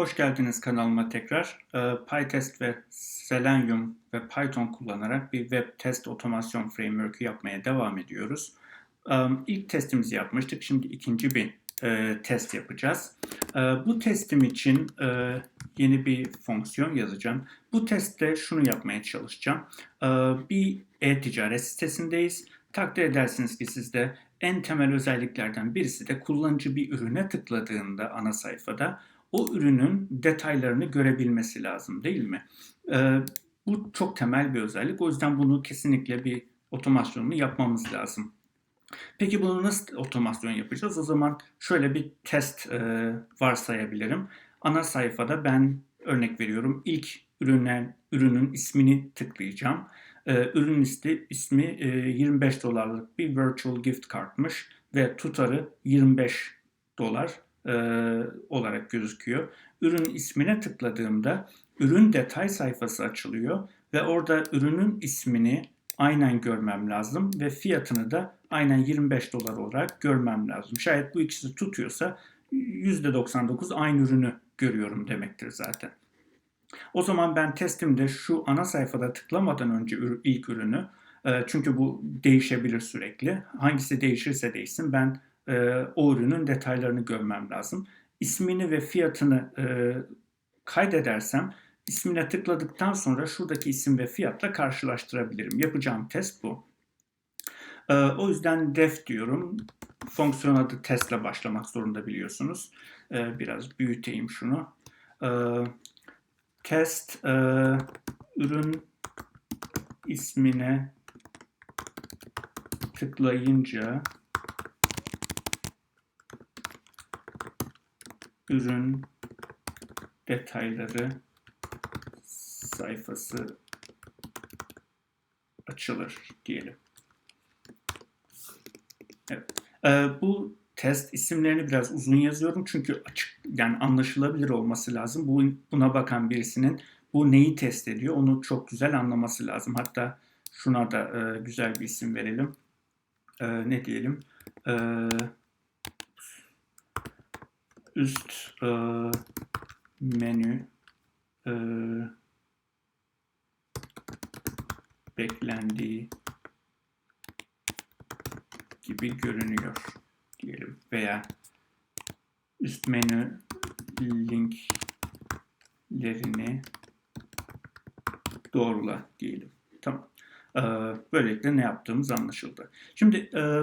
Hoş geldiniz kanalıma tekrar. Ee, PyTest ve Selenium ve Python kullanarak bir web test otomasyon framework'ü yapmaya devam ediyoruz. Ee, İlk testimizi yapmıştık. Şimdi ikinci bir e, test yapacağız. Ee, Bu testim için e, yeni bir fonksiyon yazacağım. Bu testte şunu yapmaya çalışacağım. Bir e-ticaret sitesindeyiz. Takdir edersiniz ki sizde en temel özelliklerden birisi de kullanıcı bir ürüne tıkladığında ana sayfada o ürünün detaylarını görebilmesi lazım değil mi? Ee, bu çok temel bir özellik. O yüzden bunu kesinlikle bir otomasyonunu yapmamız lazım. Peki bunu nasıl otomasyon yapacağız? O zaman şöyle bir test e, varsayabilirim. Ana sayfada ben örnek veriyorum ilk ürünen, ürünün ismini tıklayacağım. Ee, ürün listi ismi e, 25 dolarlık bir virtual gift kartmış ve tutarı 25 dolar e, olarak gözüküyor. Ürün ismine tıkladığımda ürün detay sayfası açılıyor ve orada ürünün ismini aynen görmem lazım ve fiyatını da aynen 25 dolar olarak görmem lazım. Şayet bu ikisi tutuyorsa %99 aynı ürünü görüyorum demektir zaten. O zaman ben testimde şu ana sayfada tıklamadan önce ilk ürünü e, çünkü bu değişebilir sürekli. Hangisi değişirse değişsin ben e, o ürünün detaylarını görmem lazım. İsmini ve fiyatını e, kaydedersem ismine tıkladıktan sonra şuradaki isim ve fiyatla karşılaştırabilirim. Yapacağım test bu. E, o yüzden def diyorum. Fonksiyon adı testle başlamak zorunda biliyorsunuz. E, biraz büyüteyim şunu. E, test e, ürün ismine tıklayınca ürün detayları sayfası açılır diyelim. Evet. Ee, bu test isimlerini biraz uzun yazıyorum çünkü açık yani anlaşılabilir olması lazım. Bu buna bakan birisinin bu neyi test ediyor onu çok güzel anlaması lazım. Hatta şuna da e, güzel bir isim verelim. E, ne diyelim? Eee üst e, menü e, beklendiği gibi görünüyor diyelim veya üst menü linklerini doğrula diyelim. Tamam. Ee, böylelikle ne yaptığımız anlaşıldı. Şimdi e,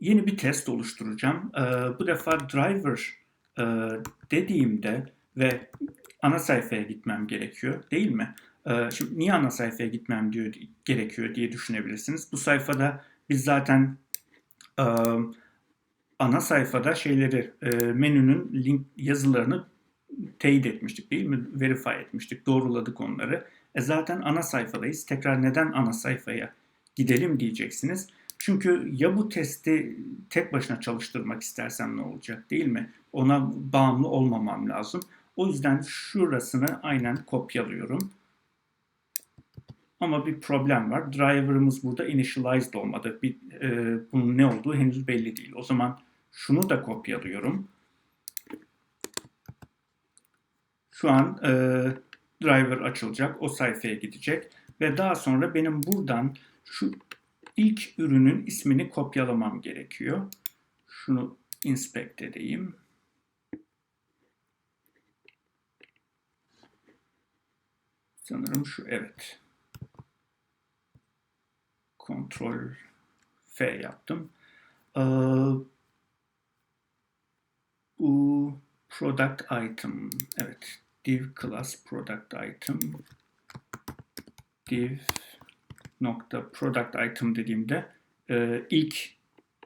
yeni bir test oluşturacağım. Ee, bu defa driver e, dediğimde ve ana sayfaya gitmem gerekiyor değil mi? E, şimdi niye ana sayfaya gitmem diyor gerekiyor diye düşünebilirsiniz. Bu sayfada biz zaten e, ana sayfada şeyleri e, menünün link yazılarını teyit etmiştik değil mi? Verify etmiştik, doğruladık onları. E zaten ana sayfadayız. Tekrar neden ana sayfaya gidelim diyeceksiniz. Çünkü ya bu testi tek başına çalıştırmak istersem ne olacak değil mi? Ona bağımlı olmamam lazım. O yüzden şurasını aynen kopyalıyorum. Ama bir problem var. Driver'ımız burada initialized olmadı. Bir, e, bunun ne olduğu henüz belli değil. O zaman şunu da kopyalıyorum. Şu an e, driver açılacak. O sayfaya gidecek. Ve daha sonra benim buradan şu ilk ürünün ismini kopyalamam gerekiyor. Şunu inspect edeyim. Sanırım şu evet. Ctrl F yaptım. Ee, bu product item. Evet. Div class product item. Div nokta product item dediğimde e, ilk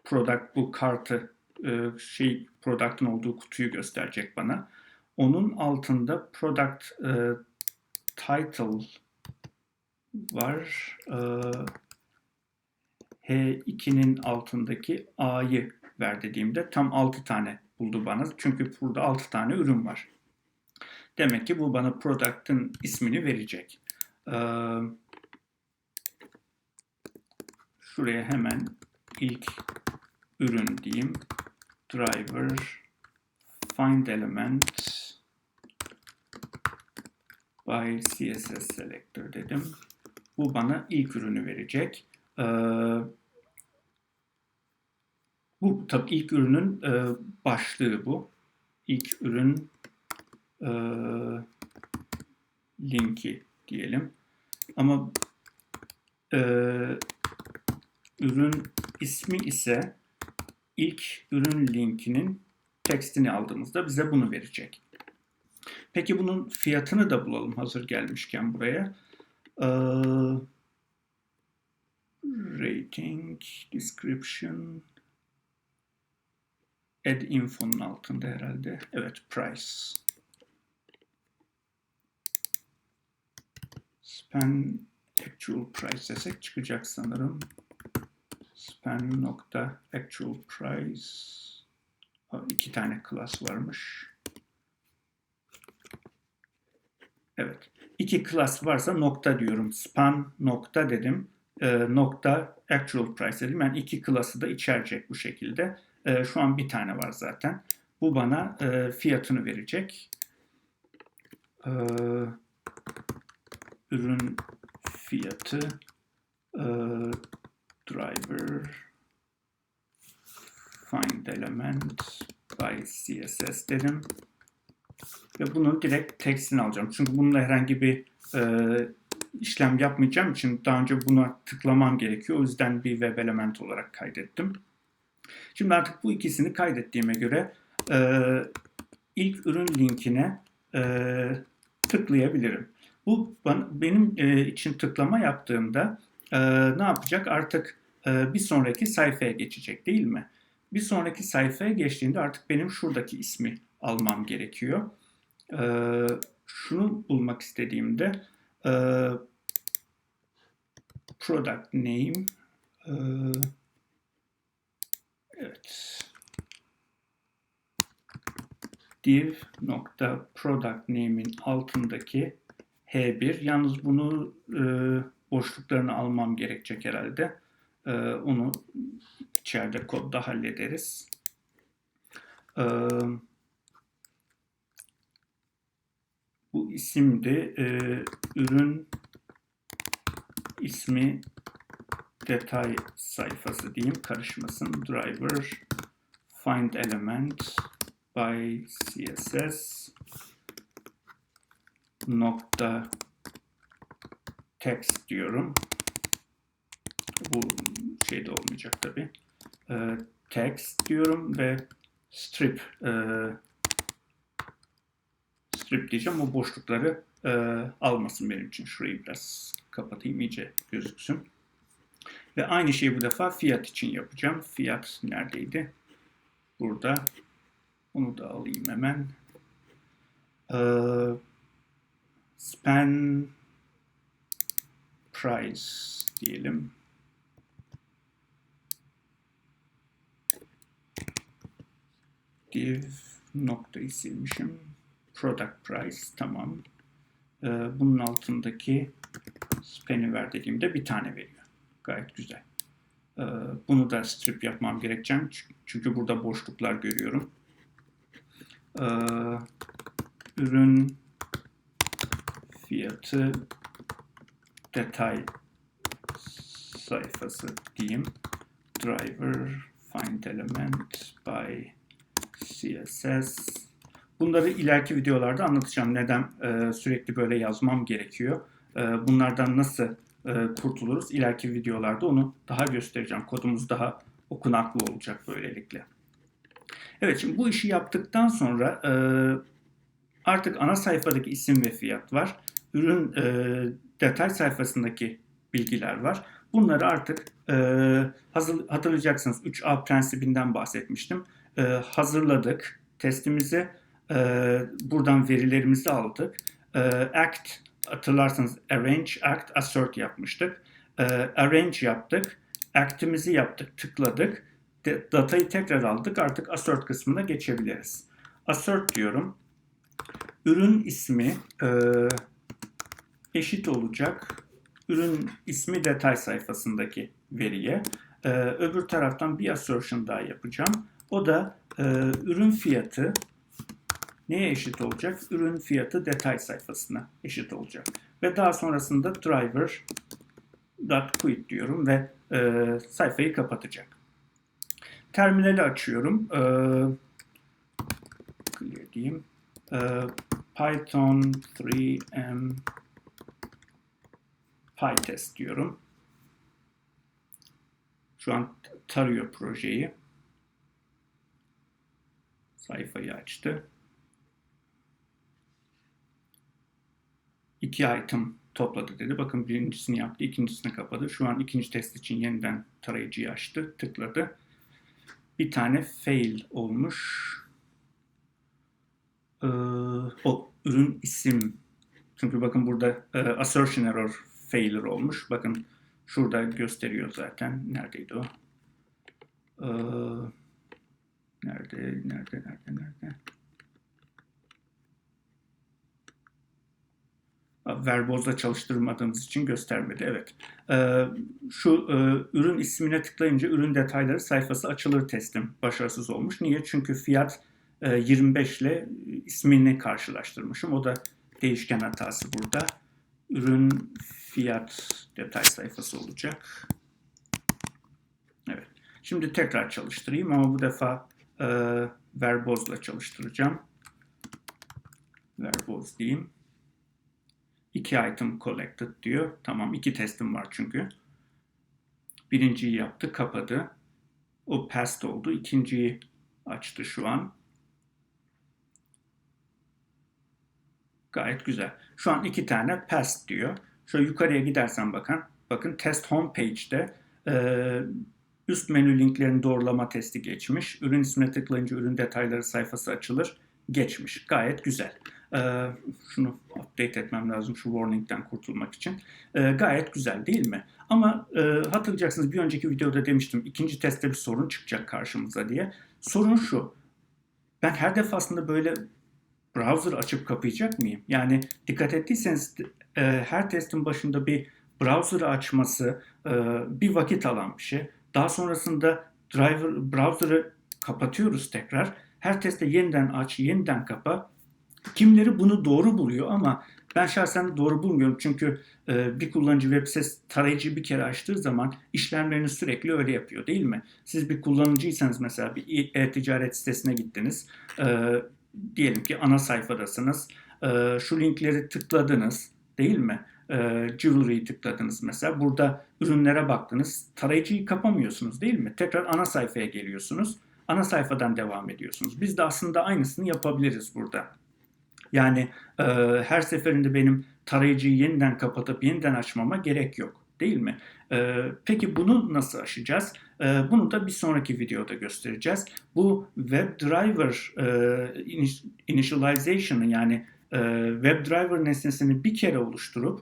product bu kartı e, şey product'ın olduğu kutuyu gösterecek bana. Onun altında product e, title var. E, H2'nin altındaki A'yı ver dediğimde tam 6 tane buldu bana. Çünkü burada 6 tane ürün var. Demek ki bu bana product'ın ismini verecek. Ee, Şuraya hemen ilk ürün diyeyim. Driver find element by CSS selector dedim. Bu bana ilk ürünü verecek. Ee, bu tabii ilk ürünün e, başlığı bu. İlk ürün e, linki diyelim. Ama e, ürün ismi ise ilk ürün linkinin tekstini aldığımızda bize bunu verecek. Peki bunun fiyatını da bulalım hazır gelmişken buraya. Ee, rating, description, add info'nun altında herhalde. Evet, price. Span actual price desek çıkacak sanırım. Span nokta actual price. İki tane class varmış. Evet. İki class varsa nokta diyorum. Span nokta dedim. E, nokta actual price dedim. Yani iki class'ı da içerecek bu şekilde. E, şu an bir tane var zaten. Bu bana e, fiyatını verecek. E, ürün fiyatı driver find element by css dedim ve bunu direkt tekstini alacağım. Çünkü bununla herhangi bir e, işlem yapmayacağım için daha önce buna tıklamam gerekiyor. O yüzden bir web element olarak kaydettim. Şimdi artık bu ikisini kaydettiğime göre e, ilk ürün linkine e, tıklayabilirim. Bu benim e, için tıklama yaptığımda e, ne yapacak? Artık bir sonraki sayfaya geçecek değil mi? Bir sonraki sayfaya geçtiğinde artık benim şuradaki ismi almam gerekiyor. Ee, şunu bulmak istediğimde e, product name e, evet div nokta product name'in altındaki h1 yalnız bunu e, boşluklarını almam gerekecek herhalde. E, onu içeride kodda hallederiz. Eee Bu isim de e, ürün ismi detay sayfası diyeyim karışmasın. Driver find element by css nokta text diyorum. Bu şeyde olmayacak tabi. E, text diyorum ve strip e, strip diyeceğim. O boşlukları e, almasın benim için. Şurayı biraz kapatayım iyice gözüksün. Ve aynı şeyi bu defa fiyat için yapacağım. Fiyat neredeydi? Burada. Onu da alayım hemen. Ee, span price diyelim. Div noktayı silmişim. Product price tamam. Ee, bunun altındaki span'i ver dediğimde bir tane veriyor. Gayet güzel. Ee, bunu da strip yapmam gerekeceğim. Çünkü burada boşluklar görüyorum. Ee, ürün fiyatı detay sayfası diyeyim. Driver find element by CSS Bunları ileriki videolarda anlatacağım. Neden e, sürekli böyle yazmam gerekiyor. E, bunlardan nasıl e, kurtuluruz? İleriki videolarda onu daha göstereceğim. Kodumuz daha okunaklı olacak böylelikle. Evet şimdi bu işi yaptıktan sonra e, artık ana sayfadaki isim ve fiyat var. Ürün e, detay sayfasındaki bilgiler var. Bunları artık e, hazır, hatırlayacaksınız 3A prensibinden bahsetmiştim. E, hazırladık testimizi e, buradan verilerimizi aldık. E, act hatırlarsanız arrange, act, assert yapmıştık. E, arrange yaptık. Act'imizi yaptık, tıkladık. De, datayı tekrar aldık. Artık assert kısmına geçebiliriz. Assert diyorum. Ürün ismi e, eşit olacak. Ürün ismi detay sayfasındaki veriye. E, öbür taraftan bir assertion daha yapacağım. O da e, ürün fiyatı neye eşit olacak? Ürün fiyatı detay sayfasına eşit olacak. Ve daha sonrasında driver.quit diyorum ve e, sayfayı kapatacak. Terminali açıyorum. E, clear diyeyim. E, Python 3M PyTest diyorum. Şu an tarıyor projeyi. Sayfayı açtı. İki item topladı dedi. Bakın birincisini yaptı, ikincisini kapadı. Şu an ikinci test için yeniden tarayıcıyı açtı, tıkladı. Bir tane fail olmuş. Ee, o ürün isim. Çünkü bakın burada e, assertion error failure olmuş. Bakın şurada gösteriyor zaten. Neredeydi o? Ee, nerede, nerede, nerede, nerede? Verboz'da çalıştırmadığımız için göstermedi. Evet. Ee, şu e, ürün ismine tıklayınca ürün detayları sayfası açılır testim başarısız olmuş. Niye? Çünkü fiyat e, 25 ile ismini karşılaştırmışım. O da değişken hatası burada. Ürün fiyat detay sayfası olacak. Evet. Şimdi tekrar çalıştırayım ama bu defa e, Verboz'la çalıştıracağım. Verboz diyeyim. İki item collected diyor. Tamam iki testim var çünkü. Birinciyi yaptı, kapadı. O passed oldu. İkinciyi açtı şu an. Gayet güzel. Şu an iki tane passed diyor. Şöyle yukarıya gidersen bakın. Bakın test homepage'de e, üst menü linklerin doğrulama testi geçmiş. Ürün ismine tıklayınca ürün detayları sayfası açılır. Geçmiş. Gayet güzel. Ee, şunu update etmem lazım şu warning'den kurtulmak için. Ee, gayet güzel değil mi? Ama e, hatırlayacaksınız bir önceki videoda demiştim ikinci testte bir sorun çıkacak karşımıza diye. Sorun şu. Ben her defasında böyle browser açıp kapayacak mıyım? Yani dikkat ettiyseniz e, her testin başında bir browser'ı açması e, bir vakit alan bir şey. Daha sonrasında driver browser'ı kapatıyoruz tekrar. Her testte yeniden aç, yeniden kapa. Kimleri bunu doğru buluyor ama ben şahsen doğru bulmuyorum. Çünkü e, bir kullanıcı web sitesi tarayıcı bir kere açtığı zaman işlemlerini sürekli öyle yapıyor değil mi? Siz bir kullanıcıysanız mesela bir e-ticaret sitesine gittiniz. E, diyelim ki ana sayfadasınız. E, şu linkleri tıkladınız değil mi? E, Jewelry'yi tıkladınız mesela. Burada ürünlere baktınız. Tarayıcıyı kapamıyorsunuz değil mi? Tekrar ana sayfaya geliyorsunuz. Ana sayfadan devam ediyorsunuz. Biz de aslında aynısını yapabiliriz burada. Yani e, her seferinde benim tarayıcıyı yeniden kapatıp yeniden açmama gerek yok değil mi? E, peki bunu nasıl aşacağız? E, bunu da bir sonraki videoda göstereceğiz. Bu WebDriver e, initialization'ı yani e, WebDriver nesnesini bir kere oluşturup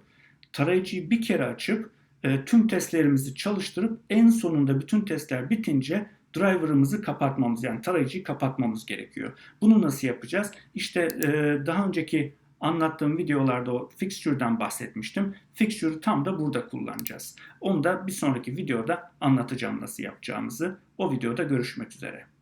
tarayıcıyı bir kere açıp e, tüm testlerimizi çalıştırıp en sonunda bütün testler bitince driver'ımızı kapatmamız yani tarayıcıyı kapatmamız gerekiyor. Bunu nasıl yapacağız? İşte daha önceki anlattığım videolarda o fixture'dan bahsetmiştim. Fixture'ı tam da burada kullanacağız. Onu da bir sonraki videoda anlatacağım nasıl yapacağımızı. O videoda görüşmek üzere.